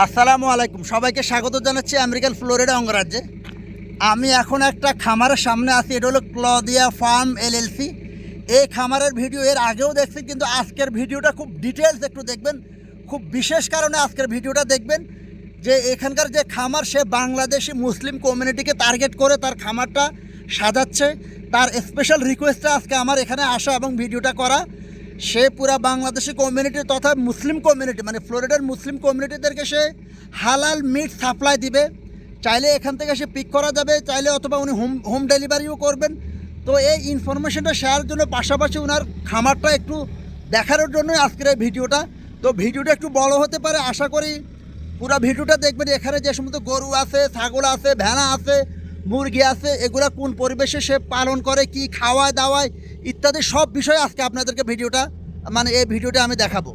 আসসালামু আলাইকুম। সবাইকে স্বাগত জানাচ্ছি আমেরিকান ফ্লোরিডা অঙ্গরাজ্যে। আমি এখন একটা খামারের সামনে আছি, এটা হলো ক্লদিয়া ফার্ম এলএলসি। এই খামারের ভিডিও এর আগেও দেখছি কিন্তু আজকের ভিডিওটা খুব ডিটেলস একটু দেখবেন। খুব বিশেষ কারণে আজকের ভিডিওটা দেখবেন যে এখানকার যে খামার, সে বাংলাদেশি মুসলিম কমিউনিটিকে টার্গেট করে, তার খামারটা সাজাচ্ছে। তার স্পেশাল রিকোয়েস্টটা আজকে আমার এখানে আসা এবং ভিডিওটা করা। সে পুরা বাংলাদেশি কমিউনিটি তথা মুসলিম কমিউনিটি মানে ফ্লোরিডার মুসলিম কমিউনিটিদেরকে সে হালাল মিট সাপ্লাই দিবে। চাইলে এখান থেকে সে পিক করা যাবে, চাইলে অথবা উনি হোম হোম ডেলিভারিও করবেন। তো এই ইনফরমেশনটা শেয়ার জন্য পাশাপাশি ওনার খামারটা একটু দেখানোর জন্যই আজকের এই ভিডিওটা। তো ভিডিওটা একটু বড় হতে পারে, আশা করি পুরো ভিডিওটা দেখবেন। এখানে যে সমস্ত গরু আছে, ছাগল আছে, ভেড়া আছে মুরগি আছে, এগুলা কোন পরিবেশে সে পালন করে, কি খাওয়ায়, দাওয়ায়, ইত্যাদি সব বিষয়ে আজকে আপনাদেরকে ভিডিওটা মানে এই ভিডিওটা আমি দেখাবো।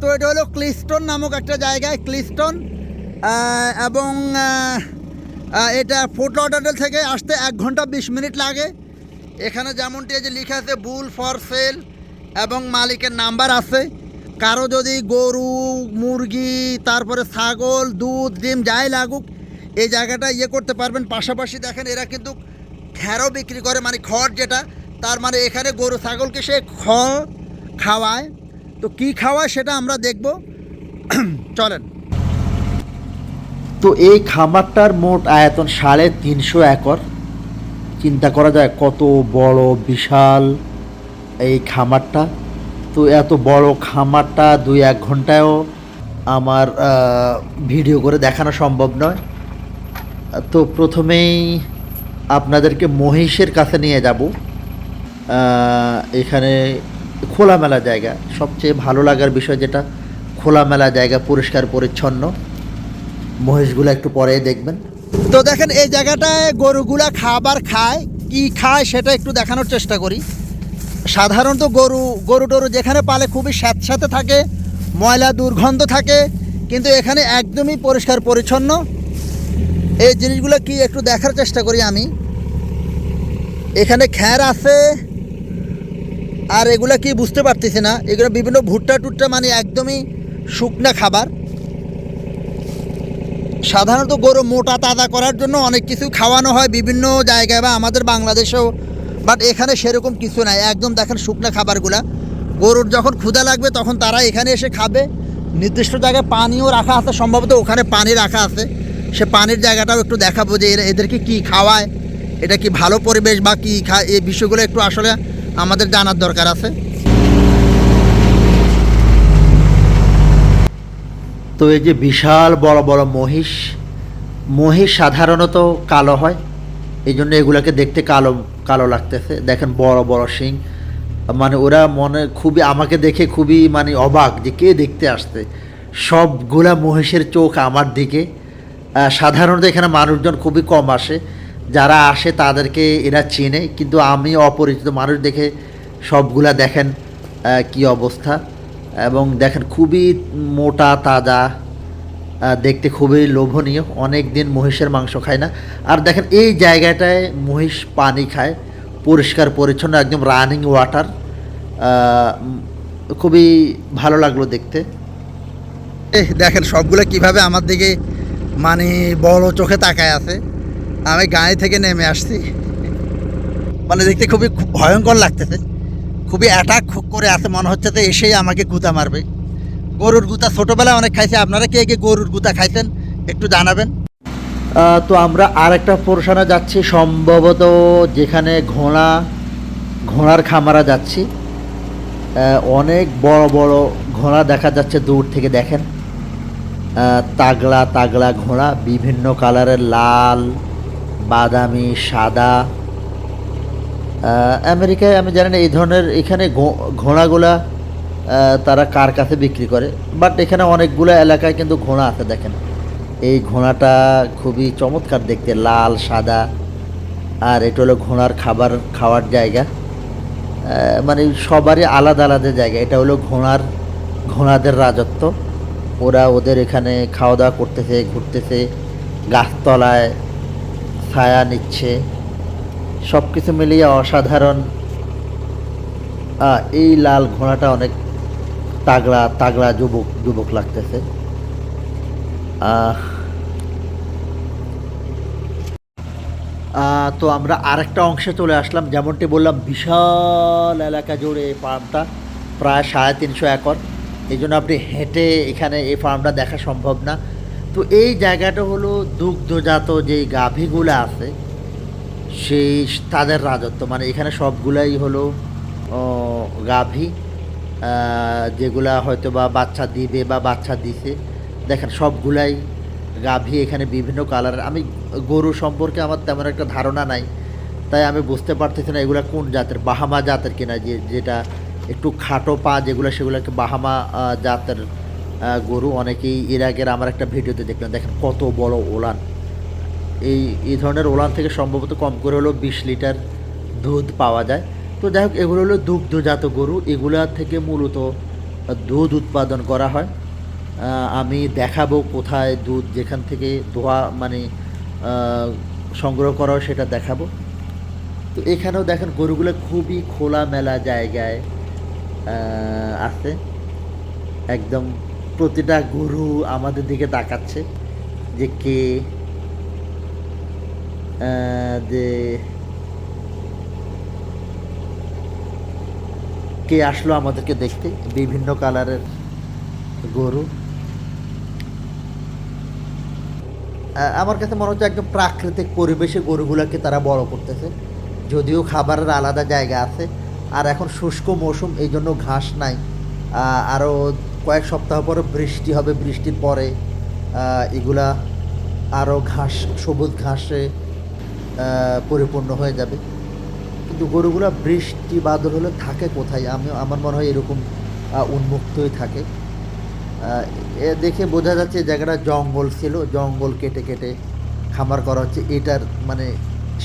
তো এটা হলো ক্লিস্টন নামক একটা জায়গায়, ক্লিস্টন। এবং এটা ফোর্ট লডারডেল থেকে আসতে এক ঘণ্টা বিশ মিনিট লাগে। এখানে যেমনটি যে লেখা আছে, বুল ফর সেল এবং মালিকের নাম্বার আছে। কারও যদি গরু, মুরগি, তারপরে ছাগল, দুধ, ডিম যাই লাগুক এই জায়গাটা ইয়ে করতে পারবেন। পাশাপাশি দেখেন এরা কিন্তু খ্যারও বিক্রি করে মানে খড় যেটা, তার মানে এখানে গরু, ছাগলকে সে খড় খাওয়ায়। তো কি খাওয়ায় সেটা আমরা দেখব। চলেন। তো এই খামারটার মোট আয়তন সাড়ে তিনশো একর। চিন্তা করা যায় কত বড়, বিশাল এই খামারটা। তো এত বড় খামারটা দুই এক ঘন্টায়ও আমার ভিডিও করে দেখানো সম্ভব নয়। তো প্রথমেই আপনাদেরকে মহিষের কাছে নিয়ে যাব। এখানে খোলামেলা জায়গা। সবচেয়ে ভালো লাগার বিষয় যেটা, খোলামেলা জায়গা, পরিষ্কার, পরিচ্ছন্ন। মহিষগুলো একটু পরে দেখবেন। তো দেখেন, এই জায়গাটায় গরুগুলা খাবার খায়। কি খায় সেটা একটু দেখানোর চেষ্টা করি। সাধারণত গরু গরু টরু যেখানে পালে খুবই স্যাঁতস্যাঁতে থাকে, ময়লা দুর্গন্ধ থাকে, কিন্তু এখানে একদমই পরিষ্কার, পরিচ্ছন্ন। এই জিনিসগুলো কি একটু দেখার চেষ্টা করি আমি? এখানে খ্যার আছে। আর এগুলা কি বুঝতে পারতেছি না। এগুলো বিভিন্ন ভুট্টা টুট্টা মানে একদমই শুকনা খাবার। সাধারণত গরু মোটা তাজা করার জন্য অনেক কিছু খাওয়ানো হয় বিভিন্ন জায়গায় বা আমাদের বাংলাদেশেও। বাট এখানে সেরকম কিছু নাই। একদম দেখেন শুকনো খাবারগুলা। গরুর যখন ক্ষুধা লাগবে তখন তারা এখানে এসে খাবে। নির্দিষ্ট জায়গায় পানিও রাখা আছে, সম্ভবত ওখানে পানি রাখা আছে। সে পানির জায়গাটাও একটু দেখাবো যে এদেরকে কী খাওয়ায়, এটা কি ভালো পরিবেশ বা কী খায় এই বিষয়গুলো একটু আসলে আমাদের জানার দরকার আছে। তো এই যে বিশাল বড় বড় মহিষ মহিষ সাধারণত কালো হয়, এই জন্য এগুলাকে দেখতে কালো কালো লাগতেছে। দেখেন বড় বড় শিং মানে ওরা মনে খুবই, আমাকে দেখে খুবই মানে অবাক যে কে দেখতে আসছে। সবগুলা মহিষের চোখ আমার দিকে সাধারণত এখানে মানুষজন খুবই কম আসে। যারা আসে তাদেরকে এরা চেনে, কিন্তু আমি অপরিচিত মানুষ দেখে সবগুলা দেখেন কি অবস্থা। এবং দেখেন খুবই মোটা, তাজা দেখতে খুবই লোভনীয়। অনেক দিন মহিষের মাংস খায় না। আর দেখেন এই জায়গাটায় মহিষ পানি খায়, পরিষ্কার, পরিচ্ছন্ন, একদম রানিং ওয়াটার খুবই ভালো লাগল দেখতে। দেখেন সবগুলো কীভাবে আমার দিকে মানে বড় চোখে তাকায় আছে। আমি গাড়ি থেকে নেমে আসছি। মানে দেখতে খুবই খুব ভয়ঙ্কর লাগতেছে। খুবই অ্যাটাক করে আছে। মনে হচ্ছে যে এসেই আমাকে গুতা মারবে। গরুর গুতা ছোটোবেলায় অনেক খাইছে। আপনারা কে কে গরুর গুতা খাইছেন একটু জানাবেন। তো আমরা আর একটা পোর্শনে যাচ্ছি। সম্ভবত যেখানে ঘোড়া, ঘোড়ার খামারা যাচ্ছি। অনেক বড় বড় ঘোড়া দেখা যাচ্ছে দূর থেকে দেখেন। তাগড়া তাগড়া ঘোড়া, বিভিন্ন কালারের লাল, বাদামি, সাদা। আমেরিকায় আমি জানি না, এই ধরনের এখানে ঘোড়াগুলা তারা কার কাছে বিক্রি করে? বাট এখানে অনেকগুলো এলাকায় কিন্তু ঘোড়া আছে, দেখেন। এই ঘোড়াটা খুবই চমৎকার দেখতে, লাল, সাদা। আর এটা হলো ঘোড়ার খাবার, খাওয়ার জায়গা। মানে সবারই আলাদা আলাদা জায়গা। এটা হলো ঘোড়ার, ঘোড়াদের রাজত্ব। ওরা ওদের এখানে খাওয়া দাওয়া করতেছে, ঘুরতেছে, গাছতলায় ছায়া নিচ্ছে। সব কিছু মিলিয়ে অসাধারণ। এই লাল ঘোড়াটা অনেক তাগড়া তাগড়া যুবক যুবক লাগতেছে। তো আমরা আরেকটা অংশে চলে আসলাম। যেমনটি বললাম, বিশাল এলাকা জুড়ে এই ফার্মটা প্রায় সাড়ে তিনশো একর। এই জন্য আপনি হেঁটে এখানে এই ফার্মটা দেখা সম্ভব না। তো এই জায়গাটা হলো দুগ্ধজাত যে গাভীগুলো আছে, সেই তাদের রাজত্ব। মানে এখানে সবগুলাই হলো গাভী যেগুলা হয়তো বা বাচ্চা দিবে বা বাচ্চা দিছে। দেখেন সবগুলাই গাভী এখানে বিভিন্ন কালারের আমি গরু সম্পর্কে আমার তেমন একটা ধারণা নাই, তাই আমি বুঝতে পারতেছি না এগুলা কোন জাতের, বাহামা জাতের কিনা যে, যেটা একটু খাটো পা যেগুলো, সেগুলোকে বাহামা জাতের গরু অনেকেই এর আগের আমার একটা ভিডিওতে দেখলাম। দেখেন কত বড় ওলান। এই এই ধরনের ওলান থেকে সম্ভবত কম করে হলেও বিশ লিটার দুধ পাওয়া যায়। তো যাই হোক, এগুলো হলো দুগ্ধজাত গরু। এগুলা থেকে মূলত দুধ উৎপাদন করা হয়। আমি দেখাবো কোথায় দুধ যেখান থেকে দোয়া মানে সংগ্রহ করা হয় সেটা দেখাবো। তো এখানেও দেখেন গরুগুলো খুবই খোলামেলা জায়গায় আছে। একদম প্রতিটা গরু আমাদের দিকে তাকাচ্ছে যে কে যে কে আসলো আমাদেরকে দেখতে। বিভিন্ন কালারের গরু। আমার কাছে মনে হচ্ছে একদম প্রাকৃতিক পরিবেশে গরুগুলোকে তারা বড় করতেছে। যদিও খাবারের আলাদা জায়গা আছে আর এখন শুষ্ক মৌসুম, এই জন্য ঘাস নাই। আরও কয়েক সপ্তাহ পরে বৃষ্টি হবে, বৃষ্টির পরে এগুলা আরও ঘাস, সবুজ ঘাসে পরিপূর্ণ হয়ে যাবে। কিন্তু গরুগুলো বৃষ্টি বাদল হলে থাকে কোথায়? আমি, আমার মনে হয় এরকম উন্মুক্তই থাকে। এ দেখে বোঝা যাচ্ছে জায়গাটা জঙ্গল ছিল, জঙ্গল কেটে কেটে খামার করা হচ্ছে। এটার মানে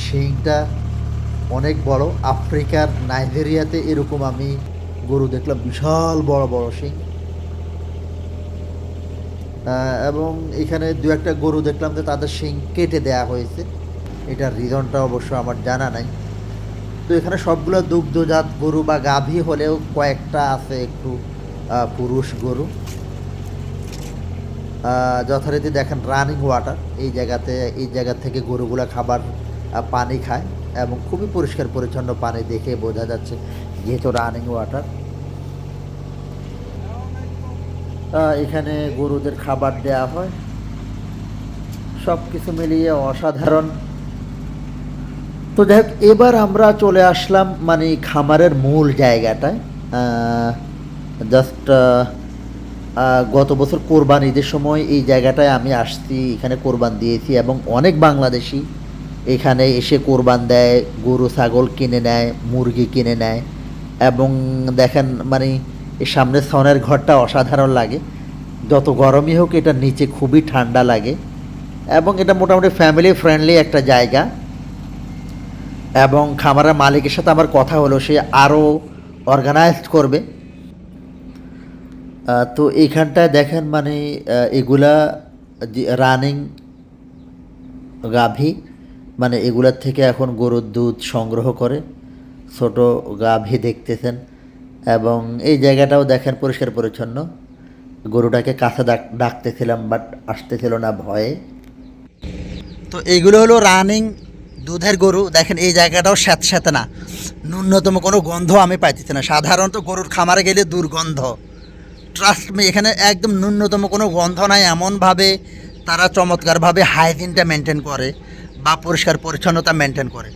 শিংটা অনেক বড়। আফ্রিকার নাইজেরিয়াতে এরকম আমি গরু দেখলাম, বিশাল বড় বড় শিং। এবং এখানে দু একটা গরু দেখলাম যে তাদের শিং কেটে দেয়া হয়েছে। এটার রিজনটা অবশ্য আমার জানা নাই। তো এখানে সবগুলো দুগ্ধজাত গরু বা গাভী হলেও কয়েকটা আছে একটু পুরুষ গরু। যথারীতি দেখেন রানিং ওয়াটার। এই জায়গাতে, এই জায়গা থেকে গরুগুলা খাবার পানি খায়। এবং খুবই পরিষ্কার পরিচ্ছন্ন পানি দেখে বোঝা যাচ্ছে যেহেতু রানিং ওয়াটার এখানে গরুদের খাবার দেয়া হয়। সব কিছু মিলিয়ে অসাধারণ। তো যাই এবার আমরা চলে আসলাম মানে খামারের মূল জায়গাটায়। জাস্ট গত বছর কোরবান ঈদের সময় এই জায়গাটায় আমি আসছি, এখানে কোরবান দিয়েছি এবং অনেক বাংলাদেশি এখানে এসে কোরবান দেয়, গরু, ছাগল কিনে নেয়, মুরগি কিনে নেয় এবং দেখেন মানে এই সামনের সনের ঘরটা অসাধারণ লাগে। যত গরমই হোক, এটা নিচে খুবই ঠান্ডা লাগে এবং এটা মোটামুটি ফ্যামিলি ফ্রেন্ডলি একটা জায়গা। এবং খামারের মালিকের সাথে আমার কথা হলো, সে আরও অর্গানাইজড করবে। তো এইখানটায় দেখেন মানে এগুলা রানিং গাভী মানে এগুলার থেকে এখন গরুর দুধ সংগ্রহ করে, ছোট গাভী দেখতেছেন এবং এই জায়গাটাও দেখেন পরিষ্কার পরিচ্ছন্ন। গরুটাকে কাছে ডাক, ডাকতেছিলাম বাট আসতেছিল না ভয়ে। তো এইগুলো হলো রানিং দুধের গরু। দেখেন এই জায়গাটাও স্যাঁত স্যাঁতে না। ন্যূনতম কোনো গন্ধ আমি পাইতেছি না। সাধারণত গরুর খামারে গেলে দুর্গন্ধ। ট্রাস্ট মি এখানে একদম ন্যূনতম কোনো গন্ধ নাই। এমনভাবে তারা চমৎকারভাবে হাইজিনটা মেনটেন করে। বা পরিষ্কার পরিচ্ছন্নতা মেনটেন করে।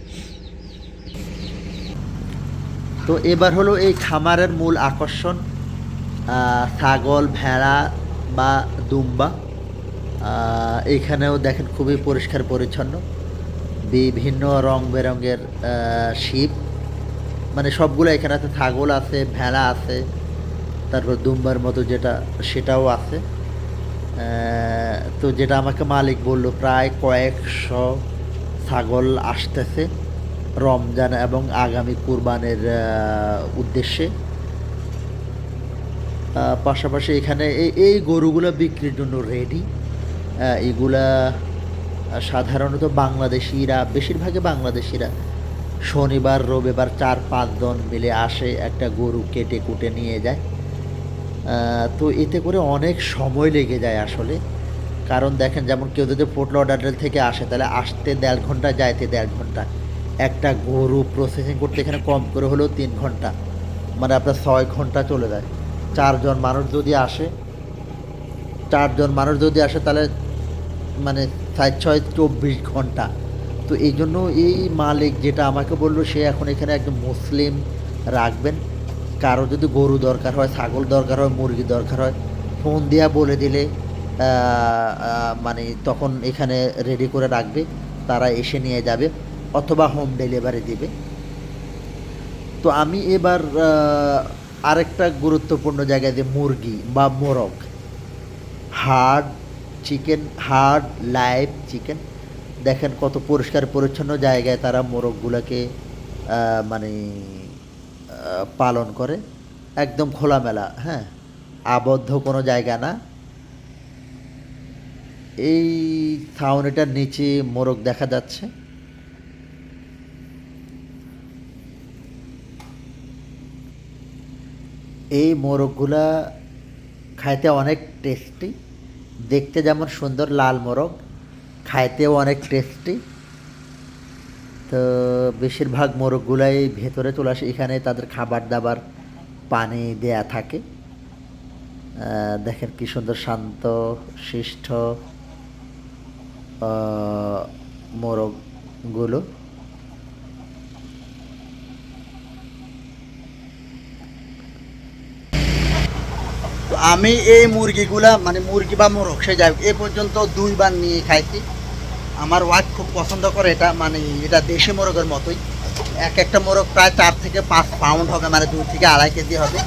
তো এবার হলো এই খামারের মূল আকর্ষণ ছাগল ভেড়া বা দুম্বা। আহ, এইখানেও দেখেন খুবই পরিষ্কার পরিচ্ছন্ন। বিভিন্ন রং বেরঙের শিপ। মানে সবগুলো এখানে আছে ছাগল আছে ভেড়া আছে তারপর দুম্বার মতো যেটা সেটাও আছে। তো যেটা আমাকে মালিক বলল প্রায় কয়েকশো ছাগল আসতেছে রমজান এবং আগামী কুরবানের উদ্দেশ্যে। পাশাপাশি এখানে এই গরুগুলো বিক্রির জন্য রেডি এগুলা সাধারণত বাংলাদেশিরা, বেশিরভাগই বাংলাদেশিরা শনিবার, রবিবার চার পাঁচজন মিলে আসে একটা গরু কেটে কুটে নিয়ে যায়। তো এতে করে অনেক সময় লেগে যায় আসলে। কারণ দেখেন, যেমন কেউ যদি ফোর্ট লডারডেল থেকে আসে, তাহলে আসতে দেড় ঘণ্টা, যাইতে দেড় ঘণ্টা। একটা গরু প্রসেসিং করতে এখানে কম করে হলেও তিন ঘণ্টা। মানে আপনার ছয় ঘণ্টা চলে যায়। চারজন মানুষ যদি আসে, চারজন মানুষ যদি আসে, তাহলে মানে সাত ছয় চব্বিশ ঘণ্টা। তো এই জন্য এই মালিক যেটা আমাকে বলল, সে এখন এখানে একজন মুসলিম রাখবেন। কারও যদি গরু দরকার হয়, ছাগল দরকার হয়, মুরগি দরকার হয়, ফোন দিয়া বলে দিলে মানে তখন এখানে রেডি করে রাখবে, তারা এসে নিয়ে যাবে অথবা হোম ডেলিভারি দিবে। তো আমি এবার আরেকটা গুরুত্বপূর্ণ জায়গায় যে মুরগি বা মোরগ hard chicken hard live chicken দেখেন কত পরিষ্কার পরিচ্ছন্ন জায়গায় তারা মোরগগুলোকে মানে পালন করে। একদম খোলামেলা হ্যাঁ। আবদ্ধ কোনো জায়গা না। এই ছাউনিটার নিচে মোরগ দেখা যাচ্ছে। এই মোরগগুলা খাইতে অনেক টেস্টি, দেখতে যেমন সুন্দর লাল মোরগ, খাইতেও অনেক টেস্টি। তো বেশিরভাগ মোরগগুলাই ভেতরে চলে আসে, এখানে তাদের খাবার দাবার পানি দেয়া থাকে। দেখেন কি সুন্দর শান্ত, শিষ্ট মোরগগুলো। আমি এই মুরগিগুলা মানে মুরগি বা মোরগ, সে যাই এ পর্যন্ত দুইবার নিয়ে খাইছি। আমার ওয়াইফ খুব পছন্দ করে এটা মানে এটা দেশি মোরগের মতোই। এক একটা মোরগ প্রায় চার থেকে পাঁচ পাউন্ড হবে মানে দুই থেকে আড়াই কেজি হবে।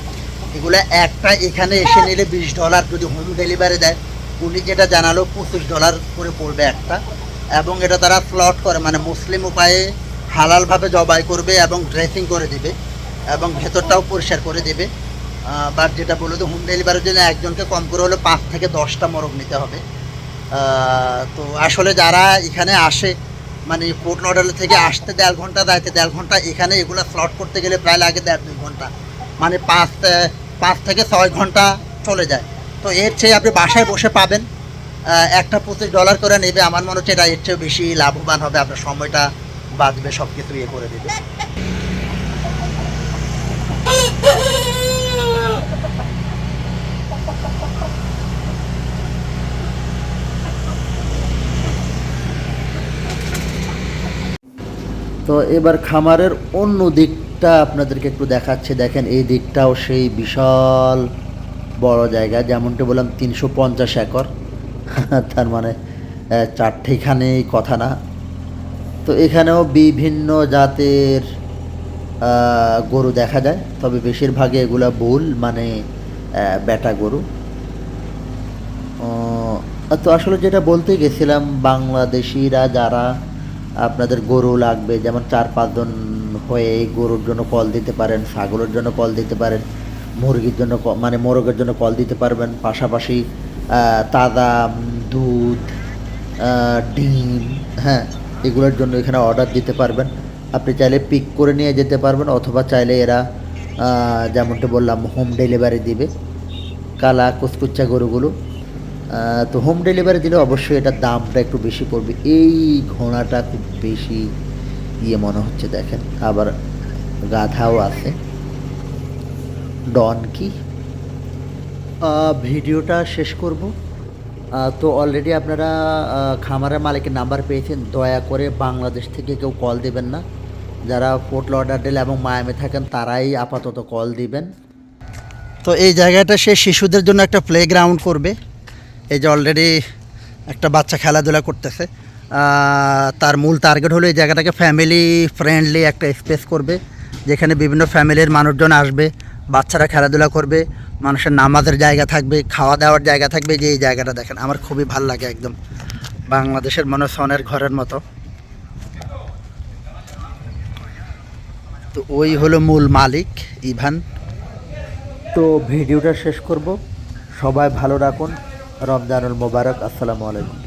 এগুলো একটা এখানে এসে নিলে বিশ ডলার যদি হোম ডেলিভারি দেয় উনি যেটা জানালো, পঁচিশ ডলার করে পড়বে একটা, এবং এটা তারা স্লট করে মানে মুসলিম উপায়ে হালালভাবে জবাই করবে এবং ড্রেসিং করে দিবে, এবং ভেতরটাও পরিষ্কার করে দেবে। বাট যেটা বলল তো হোম ডেলিভারির জন্য একজনকে কম করে হলে পাঁচ থেকে দশটা মোরগ নিতে হবে। তো আসলে যারা এখানে আসে মানে পোর্ট লডাল থেকে আসতে দেড় ঘণ্টা, যাইতে দেড় ঘণ্টা, এখানে এগুলো স্লট করতে গেলে প্রায় লাগে দেড় দুই ঘণ্টা। মানে পাঁচ পাঁচ থেকে ছয় ঘণ্টা চলে যায়। তো এর চেয়ে আপনি বাসায় বসে পাবেন। একটা পঁচিশ ডলার করে নেবে, আমার মনে হচ্ছে এটা এর চেয়ে বেশি লাভবান হবে, আপনার সময়টা বাঁচবে সব কিছু ইয়ে করে দেবে। তো এবার খামারের অন্য দিকটা আপনাদেরকে একটু দেখাচ্ছে, দেখেন এই দিকটাও সেই বিশাল বড় জায়গা, যেমনটি বললাম, তিনশো পঞ্চাশ একর। তার মানে চারটেখানেই কথা না। তো এখানেও বিভিন্ন জাতের গরু দেখা যায়, তবে বেশিরভাগে এগুলা বুল মানে বেটা গরু। তো আসলে যেটা বলতে গেছিলাম, বাংলাদেশিরা যারা আপনাদের গরু লাগবে, যেমন চার পাঁচজন হয়ে গরুর জন্য কল দিতে পারেন, ছাগলের জন্য কল দিতে পারেন মুরগির জন্য মানে মোরগের জন্য কল দিতে পারবেন। পাশাপাশি তাজা দুধ ডিম হ্যাঁ এগুলোর জন্য এখানে অর্ডার দিতে পারবেন। আপনি চাইলে পিক করে নিয়ে যেতে পারবেন, অথবা চাইলে এরা যেমনটা বললাম হোম ডেলিভারি দিবে। কালা কুচকুচ্চা গরুগুলো। তো হোম ডেলিভারি দিলে অবশ্যই এটার দামটা একটু বেশি পড়বে। এই ঘোড়াটা খুব বেশি ইয়ে মনে হচ্ছে, দেখেন। আবার গাধাও আছে। ডন কি? ভিডিওটা শেষ করব। তো অলরেডি আপনারা খামারের মালিকের নাম্বার পেয়েছেন, দয়া করে বাংলাদেশ থেকে কেউ কল দেবেন না। যারা ফোর্ট লডারডেল এবং মায়ামে থাকেন, তারাই আপাতত কল দিবেন। তো এই জায়গাটা সে শিশুদের জন্য একটা প্লে গ্রাউন্ড করবে। এই যে অলরেডি একটা বাচ্চা খেলাধুলা করতেছে। তার মূল টার্গেট হলো এই জায়গাটাকে ফ্যামিলি ফ্রেন্ডলি একটা স্পেস করবে, যেখানে বিভিন্ন ফ্যামিলির মানুষজন আসবে। বাচ্চারা খেলাধুলা করবে, মানুষের নামাজের জায়গা থাকবে খাওয়া দাওয়ার জায়গা থাকবে, যে এই জায়গাটা দেখেন, আমার খুবই ভালো লাগে একদম। বাংলাদেশের মনে সনের ঘরের মতো। তো ওই হলো মূল মালিক, ইভান। তো ভিডিওটা শেষ করব। সবাই ভালো রাখুন। রমজানুল মোবারক, আসসালামু আলাইকুম।